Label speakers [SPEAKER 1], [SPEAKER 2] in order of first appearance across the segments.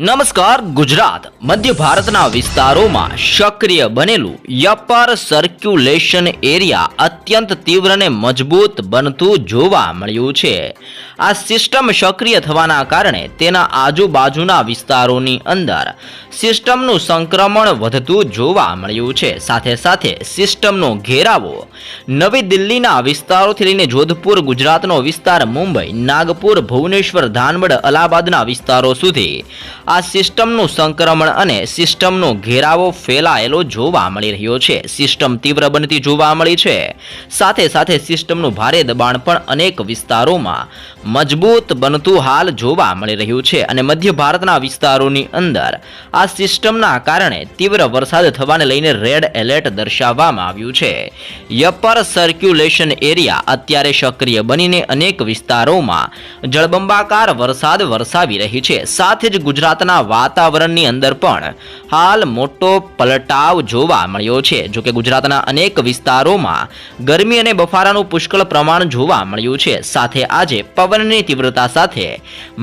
[SPEAKER 1] નમસ્કાર, ગુજરાત. મધ્ય ભારતના વિસ્તારોમાં સક્રિય બનેલું યપર સર્ક્યુલેશન એરિયા અત્યંત તીવ્ર અને મજબૂત બનતું જોવા મળ્યું છે. આ સિસ્ટમ સક્રિય થવાના કારણે તેના આજુબાજુના વિસ્તારોની અંદર સિસ્ટમનું સંક્રમણ વધતું જોવા મળ્યું છે. સાથે સાથે સિસ્ટમનો ઘેરાવો નવી દિલ્હીના વિસ્તારોથી લઈને જોધપુર, ગુજરાતનો વિસ્તાર, મુંબઈ, નાગપુર, ભુવનેશ્વર, ધાનવડ, અલ્હાબાદના વિસ્તારો સુધી આ સિસ્ટમનું સંક્રમણ અને સિસ્ટમનો ઘેરાવો ફેલાયેલો જોવા મળી રહ્યો છે. સિસ્ટમ તીવ્ર બનતી જોવા મળી છે. સાથે સાથે સિસ્ટમનું ભારે દબાણ પણ અનેક વિસ્તારોમાં મજબૂત બનતું હાલ જોવા મળી રહ્યું છે અને મધ્ય ભારતના વિસ્તારોની અંદર આ સિસ્ટમના કારણે તીવ્ર વરસાદ થવાને લઈને રેડ એલર્ટ દર્શાવવામાં આવ્યું છે. યપર સર્ક્યુલેશન એરિયા અત્યારે સક્રિય બનીને અનેક વિસ્તારોમાં જળબંબાકાર વરસાદ વરસાવી રહી છે. સાથે જ ગુજરાતના વાતાવરણની અંદર પણ હાલ મોટો પલટાવ જોવા મળ્યો છે. જોકે ગુજરાતના અનેક વિસ્તારોમાં ગરમી અને બફારાનું પુષ્કળ પ્રમાણ જોવા મળ્યું છે. સાથે આજે પવનની તીવ્રતા સાથે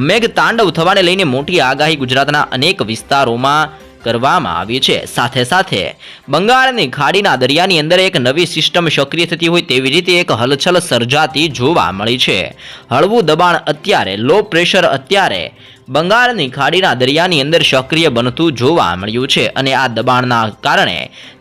[SPEAKER 1] મેઘ તાંડવ થવાને લઈને મોટી આગાહી ગુજરાતના અનેક વિસ્તારોમાં કરવામાં આવી છે. સાથે સાથે બંગાળની ખાડીના દરિયાની અંદર એક નવી સિસ્ટમ સક્રિય થતી હોય તેવી રીતે એક હલચલ સર્જાતી જોવા મળી છે. હળવું દબાણ અત્યારે લો પ્રેશર અત્યારે બંગાળની ખાડીના દરિયાની અંદર સક્રિય બનતું જોવા મળ્યું છે અને આ દબાણના કારણે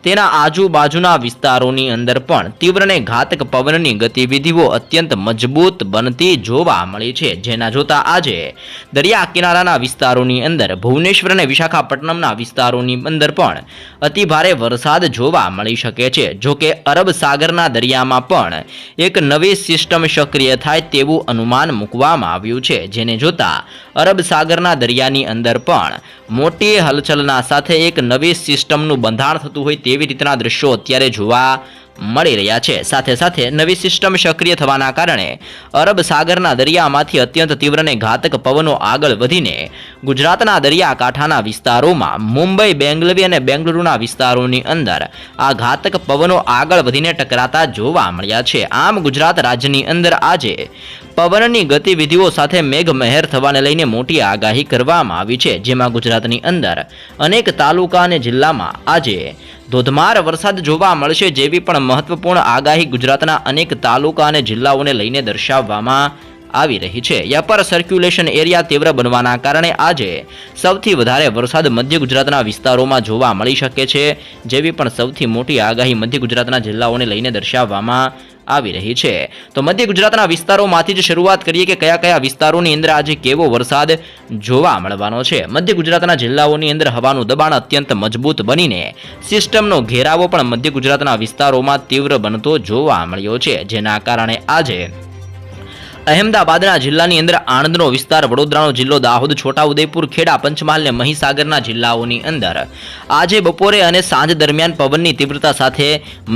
[SPEAKER 1] તેના આજુબાજુના વિસ્તારોની અંદર પણ તીવ્ર અને ઘાતક પવનની ગતિવિધિઓ અત્યંત મજબૂત બનતી જોવા મળી છે. જેના જોતા આજે દરિયા કિનારાના વિસ્તારોની અંદર, ભુવનેશ્વર અને વિશાખાપટ્ટનમના વિસ્તારોની અંદર પણ અતિભારે વરસાદ જોવા મળી શકે છે. જોકે અરબ સાગરના દરિયામાં પણ એક નવી સિસ્ટમ સક્રિય થાય તેવું અનુમાન મૂકવામાં આવ્યું છે. જેને જોતા અરબ સાગરના દરિયાની અંદર પણ મોટી હલચલના સાથે એક નવી સિસ્ટમનું બંધાણ થતું હોય તેવી રીતના દ્રશ્યો અત્યારે જોવા મળી રહ્યા છે? સાથે સાથે નવી સિસ્ટમ સક્રિય થવાના કારણે અરબ સાગરના દરિયામાંથી અત્યંત તીવ્ર અને ઘાતક પવનો આગળ વધીને ગુજરાતના દરિયાકાંઠાના વિસ્તારોમાં મુંબઈ, બેંગલવી અને બેંગલુરુના વિસ્તારોની અંદર આ ઘાતક પવનો આગળ વધીને ટકરાતા જોવા મળ્યા છે. આમ ગુજરાત રાજ્યની અંદર આજે પવનની ગતિવિધિઓ સાથે મેઘમહેર થવાને લઈને મોટી આગાહી કરવામાં આવી છે, જેમાં ગુજરાતની અંદર અનેક તાલુકા અને જિલ્લામાં આજે ધોધમાર વરસાદ જોવા મળશે જેવી પણ મહત્વપૂર્ણ આગાહી ગુજરાતના અનેક તાલુકા અને જિલ્લાઓને લઈને દર્શાવવામાં આવી રહી છે. યપર સર્ક્યુલેશન એરિયા તીવ્ર બનવાના કારણે આજે સૌથી વધારે વરસાદ મધ્ય ગુજરાતના વિસ્તારોમાં જોવા મળી શકે છે. જેવી પણ સૌથી મોટી આગાહી મધ્ય ગુજરાતના જિલ્લાઓને લઈને દર્શાવવામાં આવી રહી છે. તો મધ્ય ગુજરાતના વિસ્તારોમાંથી જ શરૂઆત કરીએ કે કયા કયા વિસ્તારોની અંદર આજે કેવો વરસાદ જોવા મળવાનો છે. મધ્ય ગુજરાતના જિલ્લાઓની અંદર હવાનું દબાણ અત્યંત મજબૂત બનીને સિસ્ટમનો ઘેરાવો પણ મધ્ય ગુજરાતના વિસ્તારોમાં તીવ્ર બનતો જોવા મળ્યો છે, જેના કારણે આજે અહેમદાબાદના જિલ્લાની અંદર આણંદનો વિસ્તાર, વડોદરાનો જિલ્લો, દાહોદ, છોટાઉદેપુર, ખેડા પંચમહાલ અને મહીસાગરના જિલ્લાઓની અંદર. આજે બપોરે અને સાંજ દરમિયાન પવનની તીવ્રતા સાથે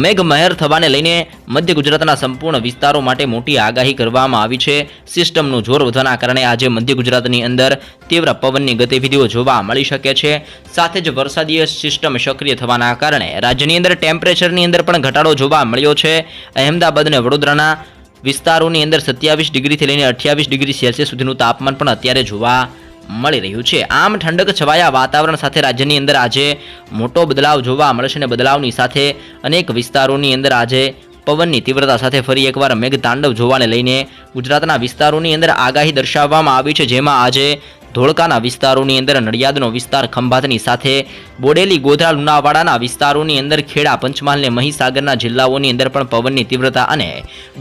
[SPEAKER 1] મેઘમહેર થવાને લઈને મધ્ય ગુજરાતના સંપૂર્ણ વિસ્તારો માટે મોટી આગાહી કરવામાં આવી છે. સિસ્ટમનું જોર વધવાના કારણે આજે મધ્ય ગુજરાતની અંદર તીવ્ર પવનની ગતિવિધિઓ જોવા મળી શકે છે. સાથે જ વરસાદીય સિસ્ટમ સક્રિય થવાના કારણે રાજ્યની અંદર ટેમ્પરેચરની અંદર પણ ઘટાડો જોવા મળ્યો છે. અહેમદાબાદ અને વડોદરાના વિસ્તારોની અંદર સત્યાવીસ ડિગ્રીથી લઈને અઠ્યાવીસ ડિગ્રી સેલ્સિયસ સુધીનું તાપમાન પણ અત્યારે જોવા મળી રહ્યું છે. આમ ઠંડક છવાયા વાતાવરણ સાથે રાજ્યની અંદર આજે મોટો બદલાવ જોવા મળશે અને બદલાવની સાથે અનેક વિસ્તારોની અંદર આજે પવનની તીવ્રતા સાથે ફરી એકવાર મેઘતાંડવ જોવાને લઈને ગુજરાતના વિસ્તારોની અંદર આગાહી દર્શાવવામાં આવી છે, જેમાં આજે ધોળકાના વિસ્તારોની અંદર નડિયાદનો વિસ્તાર ખંભાતની સાથે બોડેલી, ગોધરા, લુણાવાડાના વિસ્તારોની અંદર ખેડા પંચમહાલ અને મહીસાગરના જિલ્લાઓની અંદર પણ પવનની તીવ્રતા અને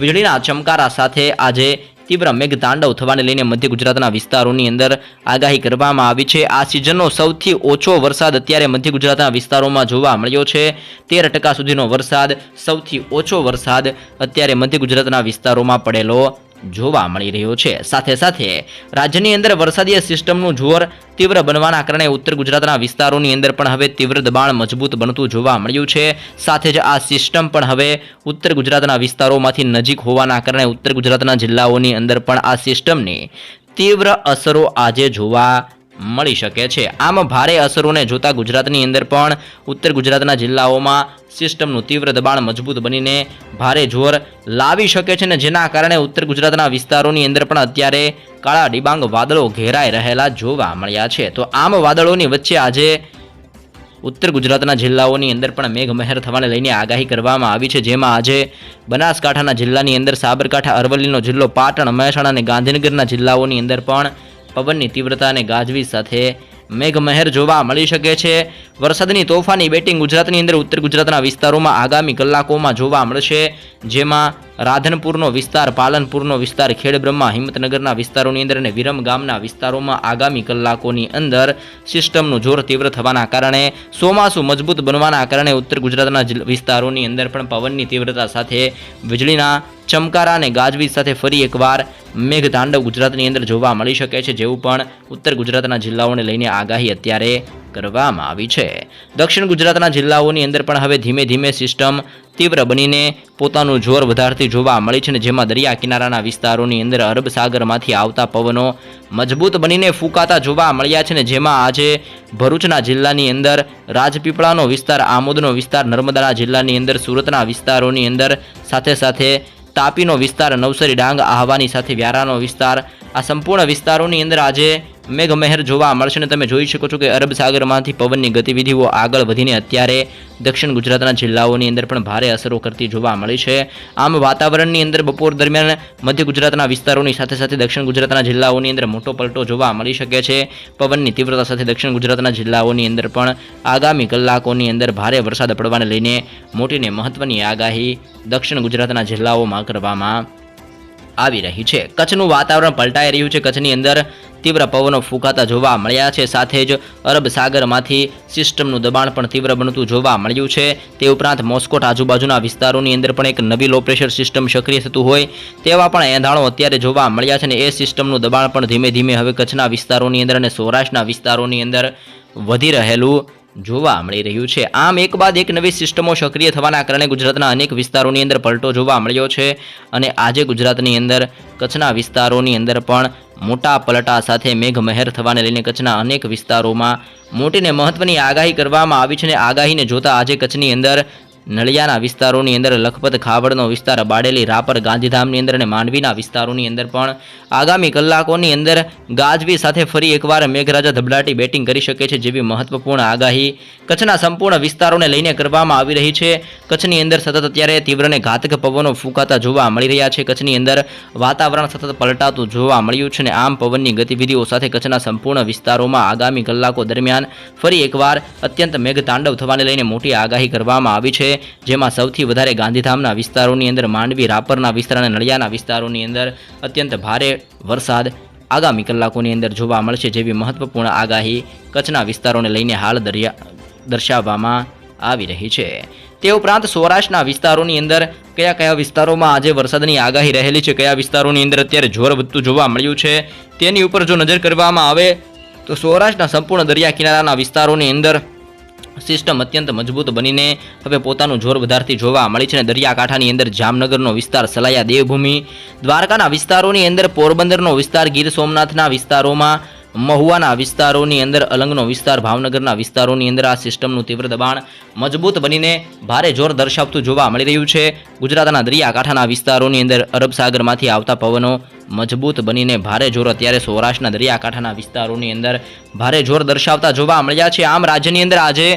[SPEAKER 1] વીજળીના ચમકારા સાથે આજે તીવ્ર મેઘતાંડવ થવાને લઈને મધ્ય ગુજરાતના વિસ્તારોની અંદર આગાહી કરવામાં આવી છે. આ સિઝનનો સૌથી ઓછો વરસાદ અત્યારે મધ્ય ગુજરાતના વિસ્તારોમાં જોવા મળ્યો છે. તેર ટકા સુધીનો વરસાદ, સૌથી ઓછો વરસાદ અત્યારે મધ્ય ગુજરાતના વિસ્તારોમાં પડેલો જોવા મળી રહ્યો છે. સાથે સાથે રાજ્યની અંદર વરસાદીય સિસ્ટમનું જોર તીવ્ર બનવાના કારણે ઉત્તર ગુજરાતના વિસ્તારોની અંદર પણ હવે તીવ્ર દબાણ મજબૂત બનતું જોવા મળ્યું છે. સાથે જ આ સિસ્ટમ પણ હવે ઉત્તર ગુજરાતના વિસ્તારોમાંથી નજીક હોવાના કારણે ઉત્તર ગુજરાતના જિલ્લાઓની અંદર પણ આ સિસ્ટમની તીવ્ર અસરો આજે જોવા મળી શકે છે. આમ ભારે અસરોને જોતા ગુજરાતની અંદર પણ ઉત્તર ગુજરાતના જિલ્લાઓમાં સિસ્ટમનું તીવ્ર દબાણ મજબૂત બનીને ભારે જોર લાવી શકે છે ને જેના કારણે ઉત્તર ગુજરાતના વિસ્તારોની અંદર પણ અત્યારે કાળા ડિબાંગ વાદળો ઘેરાઈ રહેલા જોવા મળ્યા છે. તો આમ વાદળોની વચ્ચે આજે ઉત્તર ગુજરાતના જિલ્લાઓની અંદર પણ મેઘમહેર થવાને લઈને આગાહી કરવામાં આવી છે. જેમાં આજે બનાસકાંઠાના જિલ્લાની અંદર સાબરકાંઠા, અરવલ્લીનો જિલ્લો, પાટણ, મહેસાણા અને ગાંધીનગરના જિલ્લાઓની અંદર પણ પવનની તીવ્રતા અને ગાજવીજ સાથે મેઘમહેર જોવા મળી શકે છે. વરસાદની તોફાની બેટિંગ ગુજરાતની અંદર ઉત્તર ગુજરાતના વિસ્તારોમાં આગામી કલાકોમાં જોવા મળશે, જેમાં રાધનપુરનો વિસ્તાર, પાલનપુરનો વિસ્તાર, ખેડબ્રહ્મા હિંમતનગરના વિસ્તારોની અંદર અને વિરમ ગામના વિસ્તારોમાં આગામી કલાકોની અંદર સિસ્ટમનું જોર તીવ્ર થવાના કારણે, ચોમાસું મજબૂત બનવાના કારણે ઉત્તર ગુજરાતના વિસ્તારોની અંદર પણ પવનની તીવ્રતા સાથે વીજળીના ચમકારા અને ગાજવીજ સાથે ફરી એકવાર મેઘતાંડવ ગુજરાતની અંદર જોવા મળી શકે છે, જેવું પણ ઉત્તર ગુજરાતના જિલ્લાઓને લઈને આગાહી અત્યારે કરવામાં આવી છે. દક્ષિણ ગુજરાતના જિલ્લાઓની અંદર પણ હવે ધીમે ધીમે સિસ્ટમ તીવ્ર બનીને પોતાનું જોર વધારતી જોવા મળી છે ને જેમાં દરિયા કિનારાના વિસ્તારોની અંદર અરબ સાગરમાંથી આવતા પવનો મજબૂત બનીને ફૂંકાતા જોવા મળ્યા છે ને જેમાં આજે ભરૂચના જિલ્લાની અંદર રાજપીપળાનો વિસ્તાર, આમોદનો વિસ્તાર, નર્મદાના જિલ્લાની અંદર સુરતના વિસ્તારોની અંદર સાથે સાથે તાપીનો વિસ્તાર, નવસરી, ડાંગ, આહવાની સાથે વ્યારાનો વિસ્તાર આ સંપૂર્ણ વિસ્તારોની અંદર આજે મેઘમહેર જોવા મળશે અને તમે જોઈ શકો છો કે અરબ સાગરમાંથી પવનની ગતિવિધિઓ આગળ વધીને અત્યારે દક્ષિણ ગુજરાતના જિલ્લાઓની અંદર પણ ભારે અસરો કરતી જોવા મળી છે. આમ વાતાવરણની અંદર બપોર દરમિયાન મધ્ય ગુજરાતના વિસ્તારોની સાથે સાથે દક્ષિણ ગુજરાતના જિલ્લાઓની અંદર મોટો પલટો જોવા મળી શકે છે. પવનની તીવ્રતા સાથે દક્ષિણ ગુજરાતના જિલ્લાઓની અંદર પણ આગામી કલાકોની અંદર ભારે વરસાદ પડવાને લઈને મોટીને મહત્વની આગાહી દક્ષિણ ગુજરાતના જિલ્લાઓમાં કરવામાં આવી રહી છે. કચ્છનું વાતાવરણ પલટાઈ રહ્યું છે. કચ્છની અંદર તીવ્ર પવનો ફૂંકાતા જોવા મળ્યા છે. સાથે જ અરબ સાગરમાંથી સિસ્ટમનું દબાણ પણ તીવ્ર બનતું જોવા મળ્યું છે. તે ઉપરાંત મોસ્કોટ આજુબાજુના વિસ્તારોની અંદર પણ એક નવી લો પ્રેશર સિસ્ટમ સક્રિય થતું હોય તેવા પણ એંધાણો અત્યારે જોવા મળ્યા છે અને એ સિસ્ટમનું દબાણ પણ ધીમે ધીમે હવે કચ્છના વિસ્તારોની અંદર અને સૌરાષ્ટ્રના વિસ્તારોની અંદર વધી રહેલું જોવા મળી રહ્યું છે. આમ એક બાદ એક નવી સિસ્ટમો સક્રિય થવાના કારણે ગુજરાતના અનેક વિસ્તારોની અંદર પલટો જોવા મળ્યો છે અને આજે ગુજરાતની અંદર કચ્છના વિસ્તારોની અંદર પણ મોટા પલટા સાથે મેઘમહેર થવાને લઈને કચ્છના અનેક વિસ્તારોમાં મોટીને મહત્વની આગાહી કરવામાં આવી છે અને આગાહીને જોતા આજે કચ્છની અંદર નળિયાના વિસ્તારોની અંદર લખપત ખાવડનો વિસ્તાર, બાડેલી રાપર ગાંધીધામની અંદર અને માંડવીના વિસ્તારોની અંદર પણ આગામી કલાકોની અંદર ગાજવી સાથે ફરી એકવાર મેઘરાજા ધબડાટી બેટિંગ કરી શકે છે જેવી મહત્વપૂર્ણ આગાહી કચ્છના સંપૂર્ણ વિસ્તારોને લઈને કરવામાં આવી રહી છે. કચ્છની અંદર સતત અત્યારે તીવ્ર અને ઘાતક પવનો ફૂંકાતા જોવા મળી રહ્યા છે. કચ્છની અંદર વાતાવરણ સતત પલટાતું જોવા મળ્યું છે અને આમ પવનની ગતિવિધિઓ સાથે કચ્છના સંપૂર્ણ વિસ્તારોમાં આગામી કલાકો દરમિયાન ફરી એકવાર અત્યંત મેઘતાંડવ થવાને લઈને મોટી આગાહી કરવામાં આવી છે. જેમાં સૌથી વધારે ગાંધીધામના વિસ્તારોની અંદર, માંડવી, રાપરના વિસ્તાર અને નળિયાના વિસ્તારોની અંદર અત્યંત ભારે વરસાદ આગામી કલાકોની અંદર જોવા મળશે, જેવી મહત્વપૂર્ણ આગાહી કચ્છના વિસ્તારોને લઈને હાલ દરિયા દર્શાવવામાં આવી રહી છે. તે ઉપરાંત સૌરાષ્ટ્રના વિસ્તારોની અંદર કયા કયા વિસ્તારોમાં આજે વરસાદની આગાહી રહેલી છે, કયા વિસ્તારોની અંદર અત્યારે જોર વધતું જોવા મળ્યું છે, તેની ઉપર જો નજર કરવામાં આવે તો સૌરાષ્ટ્રના સંપૂર્ણ દરિયા કિનારાના વિસ્તારોની અંદર સિસ્ટમ અત્યંત મજબૂત બનીને હવે પોતાનું જોર વધારતી જોવા મળી છે અને દરિયાકાંઠાની અંદર જામનગરનો વિસ્તાર સલાયા દેવભૂમિ. દ્વારકાના વિસ્તારોની અંદર પોરબંદરનો વિસ્તાર ગીર સોમનાથના વિસ્તારોમાં મહુવાના વિસ્તારોની અંદર અલંગનો વિસ્તાર, ભાવનગરના વિસ્તારોની અંદર આ સિસ્ટમનું તીવ્ર દબાણ મજબૂત બનીને ભારે જોર દર્શાવતું જોવા મળી રહ્યું છે. ગુજરાતના દરિયાકાંઠાના વિસ્તારોની અંદર અરબ સાગરમાંથી આવતા પવનો મજબૂત બનીને ભારે જોર અત્યારે સૌરાષ્ટ્રના દરિયાકાંઠાના વિસ્તારોની અંદર ભારે જોર દર્શાવતા જોવા મળ્યા છે. આમ રાજ્યની અંદર આજે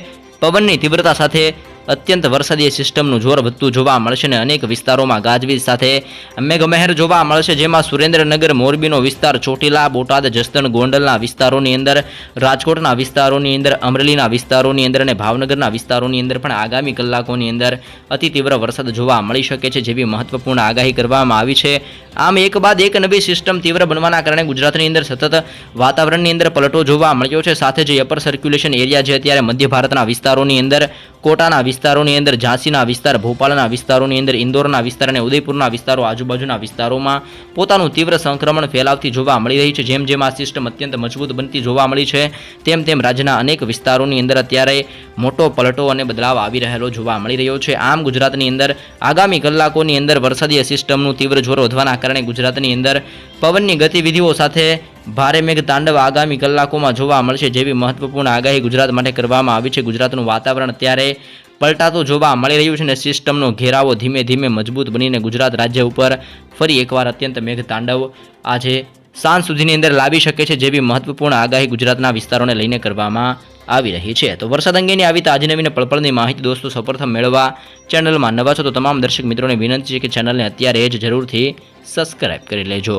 [SPEAKER 1] પવનની તીવ્રતા સાથે અત્યંત વરસાદી સિસ્ટમનું જોર વધતું જોવા મળશે અને અનેક વિસ્તારોમાં ગાજવીજ સાથે મેઘમહેર જોવા મળશે, જેમાં સુરેન્દ્રનગર, મોરબીનો વિસ્તાર, ચોટીલા, બોટાદ, જસદણ, ગોંડલના વિસ્તારોની અંદર, રાજકોટના વિસ્તારોની અંદર, અમરેલીના વિસ્તારોની અંદર અને ભાવનગરના વિસ્તારોની અંદર પણ આગામી કલાકોની અંદર અતિ તીવ્ર વરસાદ જોવા મળી શકે છે જેવી મહત્વપૂર્ણ આગાહી કરવામાં આવી છે. આમ એક બાદ એક નવી સિસ્ટમ તીવ્ર બનવાના કારણે ગુજરાતની અંદર સતત વાતાવરણની અંદર પલટો જોવા મળ્યો છે. સાથે જે અપર સર્ક્યુલેશન એરિયા છે અત્યારે મધ્ય ભારતના વિસ્તારોની અંદર કોટાના વિસ્તારોની અંદર, ઝાંસીના વિસ્તાર ભોપાલના વિસ્તારોની અંદર, ઇન્દોરના વિસ્તાર અને ઉદયપુરના વિસ્તારો આજુબાજુના વિસ્તારોમાં પોતાનું તીવ્ર સંક્રમણ ફેલાવતી જોવા મળી રહી છે, જેમ જેમ આ સિસ્ટમ અત્યંત મજબૂત બનતી જોવા મળી છે, તેમ તેમ રાજ્યના અનેક વિસ્તારોની અંદર અત્યારે મોટો પલટો અને બદલાવ આવી રહેલો જોવા મળી રહ્યો છે. આમ ગુજરાતની અંદર આગામી કલાકોની અંદર વરસાદી સિસ્ટમનું તીવ્ર જોર વધવાના કારણે ગુજરાતની અંદર પવનની ગતિવિધિઓ સાથે ભારે મેઘ તાંડવ આગામી કલાકોમાં જોવા મળશે જેવી મહત્વપૂર્ણ આગાહી ગુજરાત માટે કરવામાં આવી છે. ગુજરાતનું વાતાવરણ અત્યારે પલટાતું જોવા મળી રહ્યું છે અને સિસ્ટમનો ઘેરાવો ધીમે ધીમે મજબૂત બનીને ગુજરાત રાજ્ય ઉપર ફરી એકવાર અત્યંત મેઘ તાંડવ આજે સાંજ સુધીની અંદર લાવી શકે છે જેવી મહત્વપૂર્ણ આગાહી ગુજરાતના વિસ્તારોને લઈને કરવામાં આવી રહી છે. તો વરસાદ અંગેની આવી તાજી નવીને પળપળની માહિતી દોસ્તો સૌપ્રથમ મેળવવા ચેનલમાં નવા છો તો તમામ દર્શક મિત્રોને વિનંતી છે કે ચેનલને અત્યારે જ જરૂરથી સબસ્ક્રાઇબ કરી લેજો.